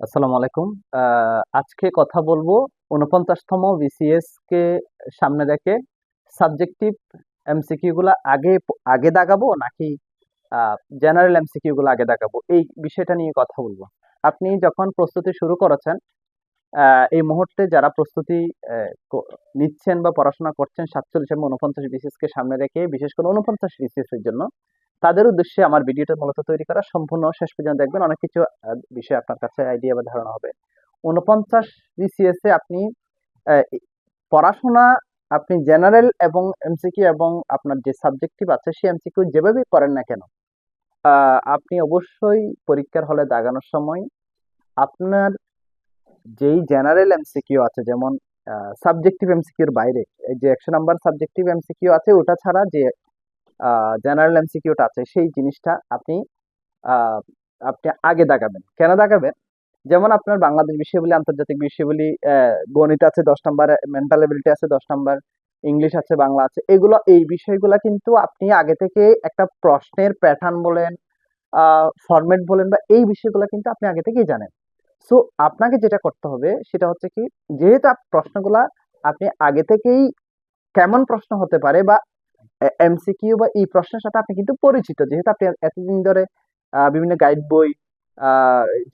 আসসালামু আলাইকুম। আজকে কথা বলব উনপঞ্চাশতম বিসিএস কে সামনে রেখে সাবজেক্টিভ এমসিকিউ গুলা আগে আগে দাগাবো নাকি জেনারেল এমসিকিউ গুলো আগে দাগাবো এই বিষয়টা নিয়ে কথা বলব। আপনি যখন প্রস্তুতি শুরু করেছেন এই মুহূর্তে যারা প্রস্তুতি নিচ্ছেন বা পড়াশোনা করছেন, সাতচল্লিশ এবং উনপঞ্চাশ বিসিএস কে সামনে রেখে বিশেষ করে উনপঞ্চাশ বিসিএস এর জন্য তাদের উদ্দেশ্যে আমার ভিডিওটা মূলত তৈরি করা, সম্পূর্ণ শেষ পর্যন্ত দেখবেন। অনেক কিছু বিষয় আপনার কাছে আইডিয়া বা ধারণা হবে। উনপঞ্চাশ বিসিএস এ আপনি পড়াশোনা, আপনি জেনারেল এবং এমসিকিউ এবং আপনার যে সাবজেক্টিভ আছে সেই এমসিকিউ যেভাবেই করেন না কেন আপনি অবশ্যই পরীক্ষার হলে দাগানোর সময় আপনার যেই জেনারেল এমসিকিউ আছে, যেমন সাবজেক্টিভ এমসিকিউর বাইরে যে একশো নাম্বার সাবজেক্টিভ এমসিকিউ আছে, ওটা ছাড়া যে জেনারেল এমসিকিউটা আছে, সেই জিনিসটা আপনি আপনি আগে দাগাবেন কেন দাগাবেন যেমন আপনার বাংলাদেশ বিষয়গুলি আন্তর্জাতিক বিষয়গুলি গণিত আছে দশ নম্বর মেন্টাল এবিলিটি আছে দশ নাম্বার, ইংলিশ আছে, বাংলা আছে, এগুলো, এই বিষয়গুলো কিন্তু আপনি আগে থেকে একটা প্রশ্নের প্যাটার্ন বলেন ফরম্যাট বলেন বা এই বিষয়গুলো কিন্তু আপনি আগে থেকেই জানেন। সো আপনাকে যেটা করতে হবে, সেটা হচ্ছে কি, যেহেতু প্রশ্নগুলা আপনি আগে থেকেই কেমন প্রশ্ন হতে পারে বা এমসিকিউ বা এই প্রশ্নের সাথে আপনি কিন্তু পরিচিত। যেহেতু আপনি এতদিন ধরে বিভিন্ন গাইড বই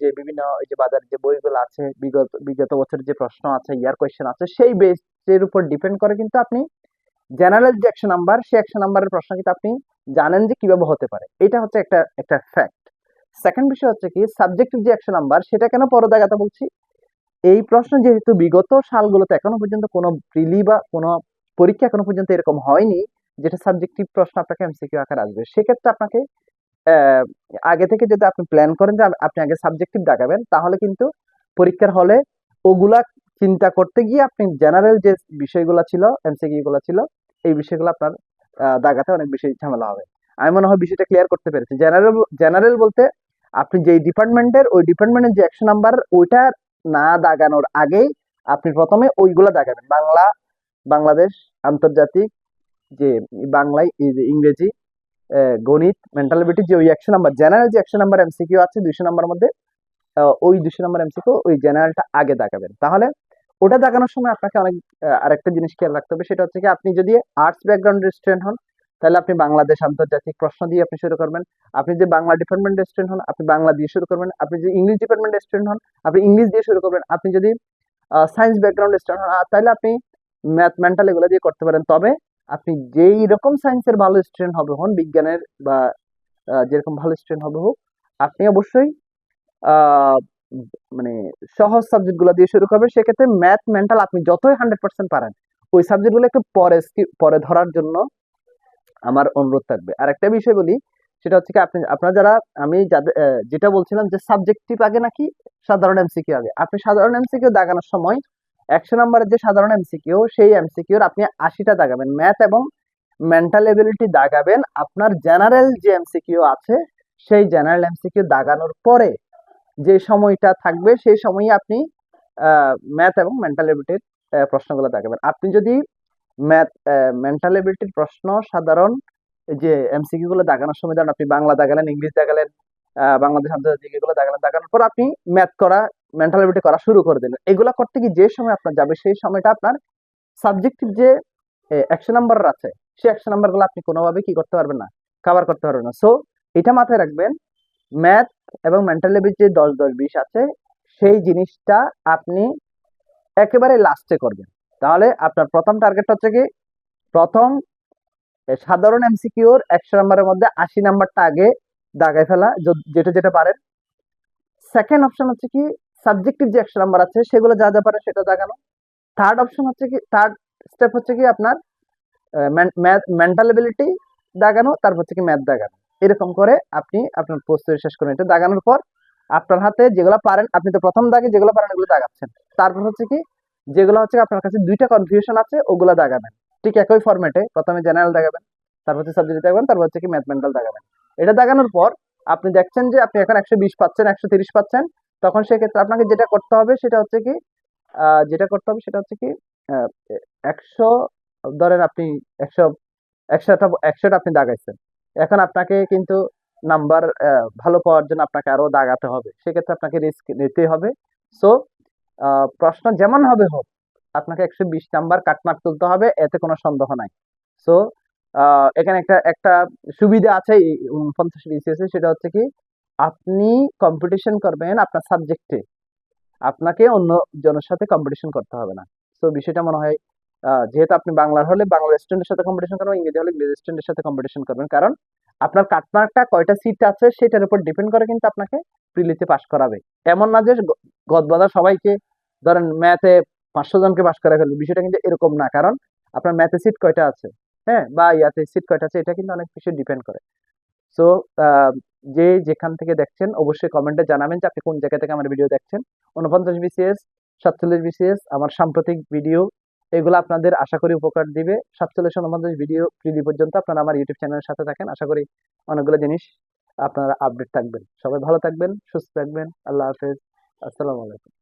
যে বিভিন্ন যে যে বইগুলো আছে, বিগত বিগত বছরের যে প্রশ্ন আছে, ইয়ার কোয়েশ্চেন আছে, সেই বেসের উপর ডিপেন্ড করে কিন্তু আপনি জেনারেল যে একশো নাম্বার সেই একশো নাম্বারের প্রশ্ন কিন্তু আপনি জানেন যে কীভাবে হতে পারে। এটা হচ্ছে একটা একটা ফ্যাক্ট সেকেন্ড বিষয় হচ্ছে কি সাবজেক্টিভ যে একশো নাম্বার, সেটা কেন পরদাগাতে বলছি? এই প্রশ্ন যেহেতু বিগত সালগুলোতে এখনও পর্যন্ত কোনো প্রিলি বা কোনো পরীক্ষা এখনও পর্যন্ত এরকম হয়নি যেটা সাবজেক্টিভ প্রশ্ন আপনাকে এমসিকিউ আকার আসবে। সেক্ষেত্রে আপনাকে আগে থেকে যদি আপনি প্ল্যান করেন যে আপনি আগে সাবজেক্টিভ দাগাবেন তাহলে কিন্তু পরীক্ষার হলে ওগুলা চিন্তা করতে গিয়ে আপনি জেনারেল যে বিষয়গুলো ছিল এমসিকিউ গুলো ছিল, এই বিষয়গুলো আপনার দাগাতে অনেক বেশি ঝামেলা হবে। আমি মনে হয় বিষয়টা ক্লিয়ার করতে পেরেছি। জেনারেল জেনারেল বলতে আপনি যেই ডিপার্টমেন্টের ওই ডিপার্টমেন্টের যে একশো নাম্বার ওইটা না দাগানোর আগেই আপনি প্রথমে ওইগুলা দাগাবেন বাংলা, বাংলাদেশ, আন্তর্জাতিক যে বাংলায় যে ইংরেজি গণিত মেন্টাল এবিলিটি যে ওই একশো নাম্বার জেনারেল যে একশো নাম্বার এমসিকিউ আছে, দুইশো নাম্বার মধ্যে ওই দুশো নাম্বার এমসিকিউ ওই জেনারেলটা আগে দাগাবেন তাহলে ওটা দেখানোর সময় আপনাকে অনেক আরেকটা জিনিস খেয়াল রাখতে হবে, সেটা হচ্ছে কি, আপনি যদি আর্টস ব্যাকগ্রাউন্ডের স্টুডেন্ট হন, তাহলে আপনি বাংলাদেশ আন্তর্জাতিক প্রশ্ন দিয়ে আপনি শুরু করবেন। আপনি যে বাংলা ডিপার্টমেন্টের স্টুডেন্ট হন, আপনি বাংলা দিয়ে শুরু করবেন। আপনি যদি ইংলিশ ডিপার্টমেন্টের স্টুডেন্ট হন, আপনি ইংলিশ দিয়ে শুরু করবেন। আপনি যদি সায়েন্স ব্যাকগ্রাউন্ডের স্টুডেন্ট হন তাহলে আপনি ম্যাথ মেন্টাল এগুলো দিয়ে করতে পারেন। তবে আপনি যেই রকম সায়েন্সের ভালো স্টুডেন্ট হবে হন, বিজ্ঞানের বা যেরকম ভালো স্টুডেন্ট হবে হোক, আপনি অবশ্যই মানে সহজ সাবজেক্টগুলো দিয়ে শুরু করবেন। সেক্ষেত্রে ম্যাথ মেন্টাল আপনি যতই হান্ড্রেড পার্সেন্ট পারেন, ওই সাবজেক্টগুলো একটু পরে পরে ধরার জন্য আমার অনুরোধ থাকবে। আর একটা বিষয় বলি, সেটা হচ্ছে কি আপনি, আপনারা যারা, আমি যেটা বলছিলাম যে সাবজেক্টিভ আগে নাকি সাধারণ এমসিকিউ আগে? আপনি সাধারণ এমসিকিউ দাগানোর সময় একশো নম্বরের যে সাধারণ এমসিকিউ সেই এমসিকিউর আপনি আশিটা দাগাবেন। ম্যাথ এবং মেন্টাল এবিলিটি দাগাবেন। আপনার জেনারেল যে এমসিকিউ আছে, সেই জেনারেল এমসিকিউ দাগানোর পরে যে সময়টা থাকবে, সেই সময়ই আপনি ম্যাথ এবং মেন্টাল এবিলিটির প্রশ্নগুলো দাগাবেন। আপনি যদি ম্যাথ মেন্টাল এবিলিটির প্রশ্ন সাধারণ যে এমসিকিউ গুলো দাগানোর সময়, ধরেন আপনি বাংলা দাগালেন, ইংলিশ দাগালেন বাংলাদেশ আন্তর্জাতিক এগুলো দাগালেন দাগানোর পর আপনি ম্যাথ করা মেন্টাল এবিলিটি করা শুরু করে দিলেন। এগুলো করতে গিয়ে যে সময় আপনার যাবে, সেই সময়টা আপনার সাবজেক্টিভ যে একশো নাম্বার আছে, সেই একশো নাম্বারগুলো আপনি কোনোভাবে কি করতে পারবেন না কভার করতে পারবেন না। সো এটা মাথায় রাখবেন ম্যাথ এবং মেন্টাল এবিলিটি যে দশ দশ, বিশ আছে, সেই জিনিসটা আপনি একেবারে লাস্টে করবেন। তাহলে আপনার প্রথম টার্গেট হচ্ছে কি, প্রথম সাধারণ এমসিকিউর একশো নাম্বারের মধ্যে আশি নাম্বারটা আগে দাগায় ফেলা যেটা যেটা পারেন। সেকেন্ড অপশন হচ্ছে কি সাবজেক্টিভ যে একশো নাম্বার আছে, সেগুলো যা যা পারে সেটা দাগানো। থার্ড অপশন হচ্ছে কি থার্ড স্টেপ হচ্ছে কি আপনার মেন্টাল এবিলিটি দাগানো, তারপর হচ্ছে কি ম্যাথ দাগানো। এরকম করে আপনি আপনার প্রস্তুতি শেষ করেন এটা দাগানোর পর আপনার হাতে যেগুলো পারেন, আপনি তো প্রথম দাগে যেগুলো পারেন ওগুলো দাগাচ্ছেন। তারপর হচ্ছে কি, যেগুলো হচ্ছে আপনার কাছে দুইটা কনফিউশন আছে, ওগুলো দাগাবেন। ঠিক একই ফরম্যাটে প্রথমে জেনারেল দাগাবেন, তারপর হচ্ছে সাবজেক্ট দাগাবেন, তারপর হচ্ছে কি ম্যাথমেন্টাল দাগাবেন। এটা দাগানোর পর আপনি দেখছেন যে আপনি এখন একশো বিশ পাচ্ছেন, একশো তিরিশ পাচ্ছেন। তখন সেক্ষেত্রে আপনাকে যেটা করতে হবে সেটা হচ্ছে কি যেটা করতে হবে সেটা হচ্ছে কি একশো, ধরেন আপনি একশো, একশোটা একশোটা আপনি দাগাইছেন। এখন আপনাকে কিন্তু নাম্বার ভালো পাওয়ার জন্য আপনাকে আরও দাগাতে হবে। সেক্ষেত্রে আপনাকে রিস্ক নিতে হবে। সো প্রশ্ন যেমন হবে হোক, আপনাকে একশো বিশ নাম্বার কাটমার্ক তুলতে হবে, এতে কোনো সন্দেহ নাই। সো এখানে একটা একটা সুবিধা আছে এই উনপঞ্চাশ বিসিএস সেটা হচ্ছে কি, আপনি কম্পিটিশন করবেন আপনার সাবজেক্টে আপনাকে অন্য জনের সাথে কম্পিটিশন করতে হবে না। সো বিষয়টা মনে হয় যেহেতু আপনি বাংলার হলে, বাংলা স্টুডেন্টের সাথে কম্পিটিশন করবেন, ইংরেজি হলে ইংরেজি স্টুডেন্টের সাথে কম্পিটিশন করবেন। কারণ, আপনার কাটমার্কটা কয়টা সিট আছে, সেটার উপর ডিপেন্ড করে কিন্তু আপনাকে প্রিলিতে পাস করাবে। এমন না যে গদবাদা সবাইকে, ধরেন ম্যাথে পাঁচশো জনকে পাস করা ফেলবে, বিষয়টা কিন্তু এরকম না। কারণ, আপনার ম্যাথে সিট কয়টা আছে? হ্যাঁ বা ইয়াতে সিট কয়টা আছে, এটা কিন্তু অনেক কিছু ডিপেন্ড করে। সো যে যেখান থেকে দেখছেন, অবশ্যই কমেন্টে জানাবেন যে আপনি কোন জায়গা থেকে আমার ভিডিও দেখছেন। উনপঞ্চাশ বিসিএস সাতচল্লিশ বিসিএস আমার সাম্প্রতিক ভিডিও এগুলো আপনাদের আশা করি উপকার দিবে। সাতচল্লিশ উনপঞ্চাশ ভিডিও প্রিলি পর্যন্ত আপনারা আমার ইউটিউব চ্যানেলের সাথে থাকেন। আশা করি অনেকগুলো জিনিস আপনারা আপডেট থাকবেন। সবাই ভালো থাকবেন, সুস্থ থাকবেন। আল্লাহ হাফেজ। আসসালামু আলাইকুম।